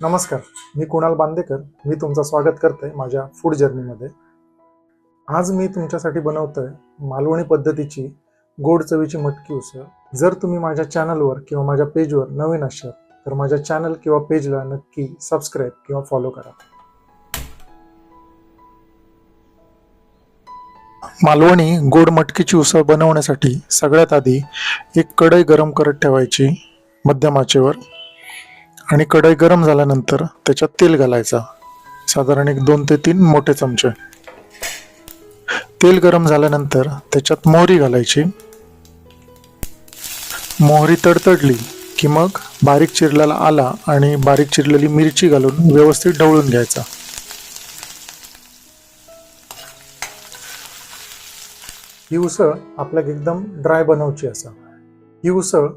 नमस्कार मी कुणाल बांदेकर. मी तुमचं स्वागत करतोय माझ्या फूड जर्नीमध्ये आज मी तुमच्यासाठी बनवतोय मालवणी पद्धतीची गोड चवीची मटकी उसळ. जर तुम्ही माझ्या चॅनलवर किंवा माझ्या पेजवर नवीन असाल तर माझ्या चॅनल किंवा पेजला नक्की सबस्क्राईब किंवा फॉलो करा. मालवणी गोड मटकीची उसळ बनवण्यासाठी सगळ्यात आधी एक कढई गरम करत ठेवायची मध्यम आचेवर आणि कढई गरम झाल्यानंतर त्याच्यात तेल घालायचा. साधारण एक दोन ते तीन मोठे चमचे. तेल गरम झाल्यानंतर त्याच्यात मोहरी घालायची. मोहरी तडतडली की मग बारीक चिरलेला आला आणि बारीक चिरलेली मिरची घालून व्यवस्थित ढवळून घ्यायचा. ही उसळ आपल्याला एकदम ड्राय बनवची असा. ही उसळ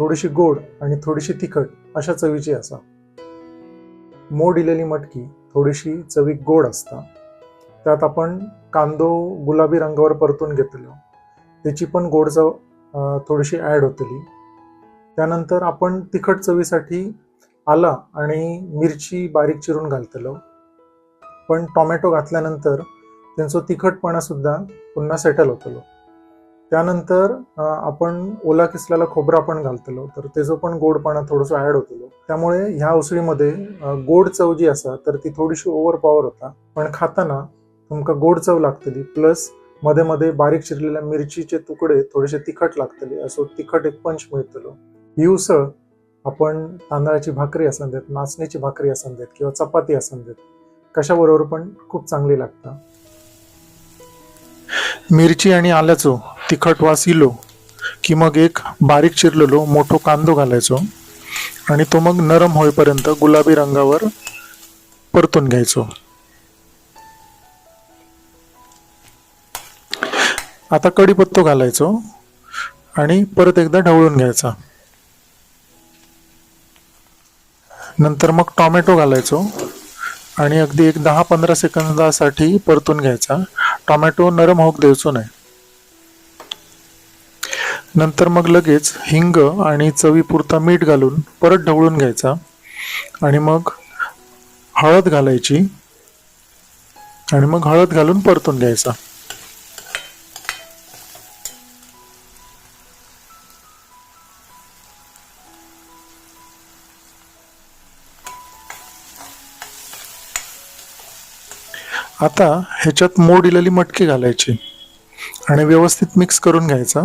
थोडीशी गोड आणि थोडीशी तिखट अशा चवीची असा. मोड दिलेली मटकी थोडीशी चवी गोड असता. त्यात आपण कांदो गुलाबी रंगावर परतून घेतलो त्याची पण गोड चव थोडीशी ॲड होतली. त्यानंतर आपण तिखट चवीसाठी आला आणि मिरची बारीक चिरून घालतलो. पण टोमॅटो घातल्यानंतर त्यांचं तिखटपणा सुद्धा पुन्हा सेटल होतलो. त्यानंतर आपण ओला किसलेला खोबरा पण घालतलो तर त्याचं पण गोडपणा थोडंसं ॲड होतलो. त्यामुळे ह्या उसळीमध्ये गोड चव जी असा तर ती थोडीशी ओव्हर पॉवर होता. पण खाताना तुमका गोड चव लागतली प्लसमध्ये मध्ये बारीक चिरलेल्या मिरचीचे तुकडे थोडेसे तिखट लागतले असो तिखट एक पंच मिळतलो. ही उसळ आपण तांदळाची भाकरी असन देत नाचणीची भाकरी असन देत किंवा चपाती असन देत कशाबरोबर पण खूप चांगली लागतं. मिरची आणि आल्याचो तिखट वास इलो की मग एक बारीक चिरलेलो मोठो कांदो घालायचो आणि तो मग नरम होईपर्यंत गुलाबी रंगावर परतून घ्यायचो. आता कढीपत्तो घालायचो आणि परत एकदा ढवळून घ्यायचा. नंतर मग टोमॅटो घालायचो आणि अगदी एक दहा पंधरा सेकंदासाठी परतून घ्यायचा. टोमॅटो नरम होक द्यायचो नाही नंतर मग लगेच हिंग आणि चवीपुरता मीठ घालून परत ढवळून घ्यायचा. आणि मग हळद घालायची. आणि मग हळद घालून परतून घ्यायचा. आता ह्याच्यात मोड दिलेली मटकी घालायची आणि व्यवस्थित मिक्स करून घ्यायचा.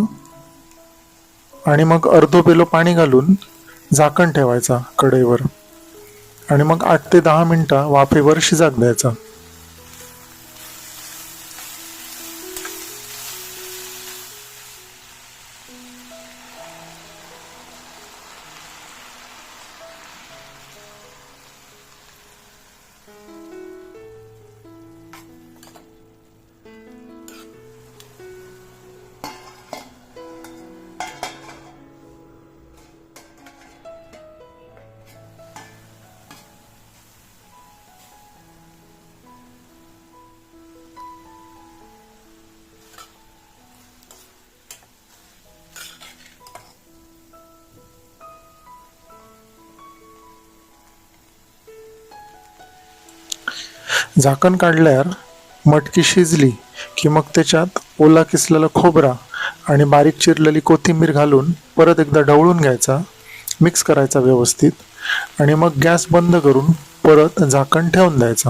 आणि मग अर्धो पेलो पाणी घालून झाकण ठेवायचा कढईवर. आणि मग आठ ते दहा मिनटं वाफेवर शिजाक द्यायचा. झाकण काढल्यावर मटकी शिजली की मग त्याच्यात ओला किसलेला खोबरा आणि बारीक चिरलेली कोथिंबीर घालून परत एकदा ढवळून घ्यायचा मिक्स करायचा व्यवस्थित आणि मग गॅस बंद करून परत झाकण ठेवून द्यायचं.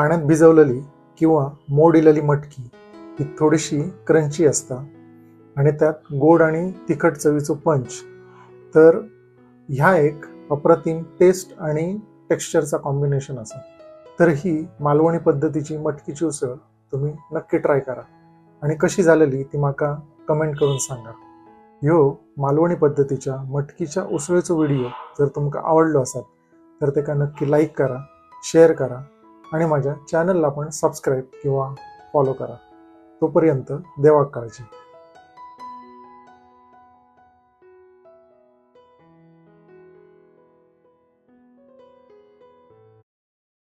पाण्यात भिजवलेली किंवा मोडिलेली मटकी ही थोडीशी क्रंची असता. आणि त्यात गोड आणि तिखट चवीचं पंच. तर ह्या एक अप्रतिम टेस्ट आणि टेक्स्चरचा कॉम्बिनेशन असा. तर ही मालवणी पद्धतीची मटकीची उसळ तुम्ही नक्की ट्राय करा. आणि कशी झालेली ती माका कमेंट करून सांगा. ह्यो मालवणी पद्धतीच्या मटकीच्या उसळीचो व्हिडिओ जर तुमका आवडलो असाल तर तेका नक्की लाईक करा शेअर करा आणि माझ्या चॅनलला पण सबस्क्राईब किंवा फॉलो करा. तोपर्यंत देवाक काळजी